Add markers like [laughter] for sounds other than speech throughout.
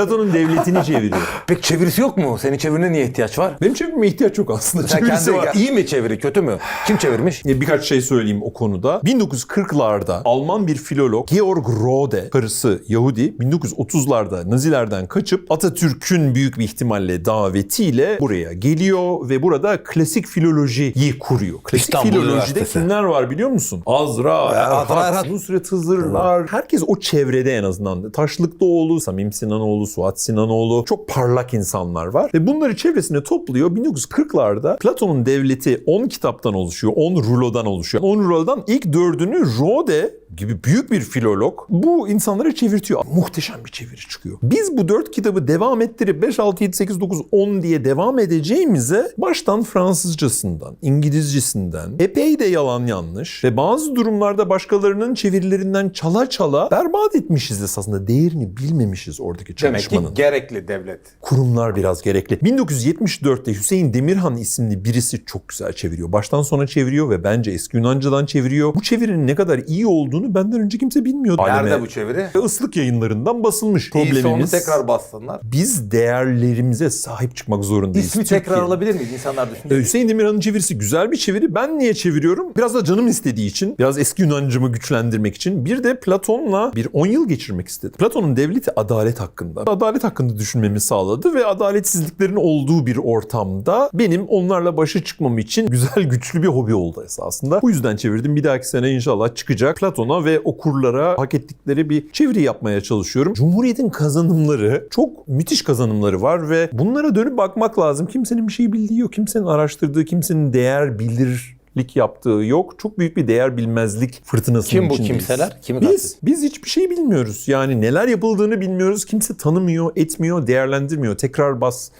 Platon'un devletini çeviriyor. [laughs] Peki çevirisi yok mu? Senin çevirine niye ihtiyaç var? Benim çevirmeme ihtiyaç yok aslında. Sen Çevirisi kendi, var. [laughs] iyi mi çeviri, kötü mü? Kim çevirmiş? E, Birkaç şey söyleyeyim o konuda. 1940'larda Alman bir filolog Georg Rode, karısı Yahudi, 1930'larda Nazilerden kaçıp Atatürk'ün büyük bir ihtimalle davetiyle buraya geliyor ve burada klasik filolojiyi kuruyor. Klasik İstanbul filolojide Üniversitesi. kimler var biliyor musun? Azra, Azra Erhat, Erhat. Nusret Hızırlar. Herkes o çevrede en azından. Taşlıklıoğlu, Samim Sinanoğlu, Suat Sinanoğlu. Çok parlak insanlar var. Ve bunları çevresine topluyor. 1940'larda Platon'un devleti 10 kitaptan oluşuyor. 10 rulodan oluşuyor. 10 rulodan ilk dördünü Rode gibi büyük bir filolog bu insanlara çevirtiyor. Muhteşem bir çeviri çıkıyor. Biz bu dört kitabı devam ettirip 5, 6, 7, 8, 9, 10 diye devam edeceğimize baştan Fransızcasından, İngilizcesinden epey de yalan yanlış ve bazı durumlarda başkalarının çevirilerinden çala çala berbat etmişiz esasında. Değerini bilmemişiz oradaki Demek ki çalışmanın. gerekli devlet. Kurumlar biraz gerekli. 1974'te Hüseyin Demirhan isimli birisi çok güzel çeviriyor. Baştan sona çeviriyor ve bence eski Yunancadan çeviriyor. Bu çevirinin ne kadar iyi olduğunu benden önce kimse bilmiyordu. Nerede Aleme- bu çeviri? Islık yayınlarından basılmış. İyiyse onu Problemimiz tekrar bassınlar. biz değerlerimize sahip çıkmak zorundayız. İsmi tekrar Türkiye- alabilir miyiz? İnsanlar düşünüyor. Hüseyin Demirhan'ın çevirisi güzel bir çeviri. Ben niye çeviriyorum? Biraz da canım istediği için, biraz eski Yunancımı güçlendirmek için. Bir de Platon'la bir 10 yıl geçirmek istedim. Platon'un devleti adalet hakkında. Adalet hakkında düşünmemi sağladı ve adaletsizliklerin olduğu bir ortamda benim onlarla başa çıkmam için güzel güçlü bir hobi oldu esasında. Bu yüzden çevirdim. Bir dahaki sene inşallah çıkacak. Platon'a ve okurlara hak ettikleri bir çeviri yapmaya çalışıyorum. Cumhuriyet'in kazanımları çok müthiş kazanımları var ve bunlara dönüp bakmak lazım. Kimsenin bir şey bildiği yok. Kimsenin araştırdığı, kimsenin değer bilir lik yaptığı yok. Çok büyük bir değer bilmezlik fırtınasının Kim bu içindeyiz. kimseler? Kimi Biz, biz hiçbir şey bilmiyoruz. Yani neler yapıldığını bilmiyoruz. Kimse tanımıyor, etmiyor, değerlendirmiyor. Tekrar bas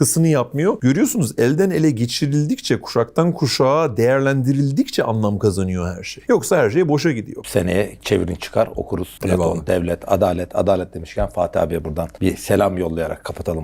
kısını yapmıyor. Görüyorsunuz elden ele geçirildikçe, kuşaktan kuşağa değerlendirildikçe anlam kazanıyor her şey. Yoksa her şey boşa gidiyor. Seneye çevirin çıkar okuruz. Platon, Eyvallah. devlet, adalet, adalet demişken Fatih abiye buradan bir selam yollayarak kapatalım